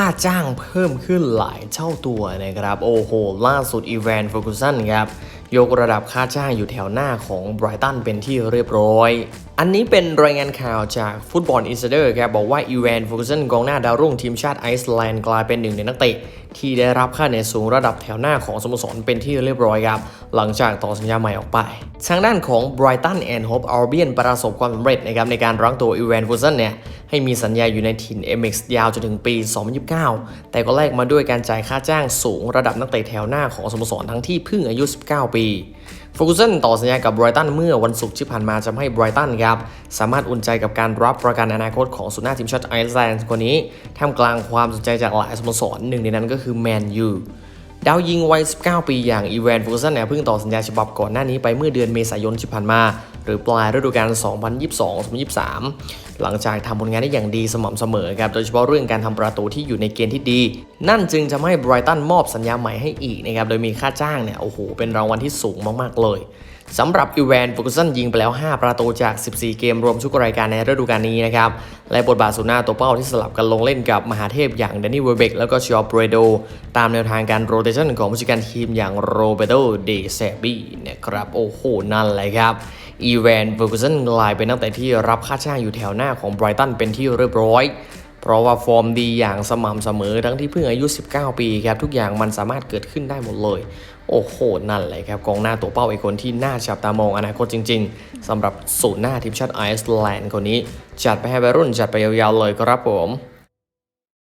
ค่าจ้างเพิ่มขึ้นหลายเท่าตัวนะครับ โอ้โห ล่าสุดอีแวนฟอร์กูสันครับ ยกระดับค่าจ้างอยู่แถวหน้าของไบรตันเป็นที่เรียบร้อย อันนี้เป็นรายงานข่าวจากฟุตบอลอิน s เดอร์ครับ บอกว่าอีแวนฟอร์กูสันกองหน้าดาวรุ่งทีมชาติไอซ์แลนด์กลายเป็นหนึ่งในนักเตะที่ได้รับค่าเหนื่อยสูงระดับแถวหน้าของสโมสรเป็นที่เรียบร้อยครับ หลังจากต่อสัญญาใหม่ออกไป ทางด้านของ Brighton and Hove Albion ประสบความสำเร็จนะครับในการรั้งตัวอีแวนฟูซันเนี่ย ให้มีสัญญาอยู่ในถิ่น MX ยาวจนถึงปี 2029 แต่ก็แลกมาด้วยการจ่ายค่าจ้างสูงระดับนักเตะแถวหน้าของสโมสรทั้งที่เพิ่งอายุ 19 ปีฟูก s ันต่อสัญญากับไบรตันเมื่อวันศุกร์ที่ผ่านมาจะให้ไบรตันครับ สามารถอุ่นใจกับการรับประกันอนาคตของสุนาทีมชาติไอร์แลนด์คนนี้ท่ามกลางความสนใจจากหลายสโมสรหนึ่งในนั้นก็คือแมนยูดาวยิงวัย 19 ปีอย่างอีแวนฟูกสันเนี่ยเพิ่งต่อสัญญาฉบับก่อนหน้านี้ไปเมื่อเดือนเมษายนที่ผ่านมา หรือปลายฤดูกาล 2022-2023 หลังจากทำผลงานได้อย่างดีสม่ำเสมอครับ โดยเฉพาะเรื่องการทำประตูที่อยู่ในเกณฑ์ที่ดี นั่นจึงทำให้ไบรตันมอบสัญญาใหม่ให้อีกนะครับ โดยมีค่าจ้างเนี่ย โอ้โห เป็นรางวัลที่สูงมาก ๆ เลยสำหรับอีแวนฟูกสันยิงไปแล้ว 5 ประตูจาก 14 เกมรวมทุกรายการในฤดูกาลนี้นะครับ และบทบาทศูนย์หน้าตัวเป้าที่สลับกันลงเล่นกับมหาเทพอย่างเดนนี่เวเบกแล้วก็ชิออเบรโด ตามแนวทางการโรเตชันของผู้จัดการทีมอย่างโรเบโตเดเซบีนะครับ โอ้โห นั่นเลยครับ อีแวนเฟอร์กูสันกลายเป็นนักเตะที่รับค่าจ้างอยู่แถวหน้าของไบรตันเป็นที่เรียบร้อย เพราะว่าฟอร์มดีอย่างสม่ำเสมอทั้งที่เพิ่งอายุ 19 ปีครับ ทุกอย่างมันสามารถเกิดขึ้นได้หมดเลย โอ้โห นั่นเลยครับกองหน้าตัวเป้าอีกคนที่น่าจับตามองอนาคตจริง ๆสำหรับศูนย์หน้าทีมชาติไอซ์แลนด์คนนี้ จัดไปให้วัยรุ่นจัดไปยาวๆเลยครับผม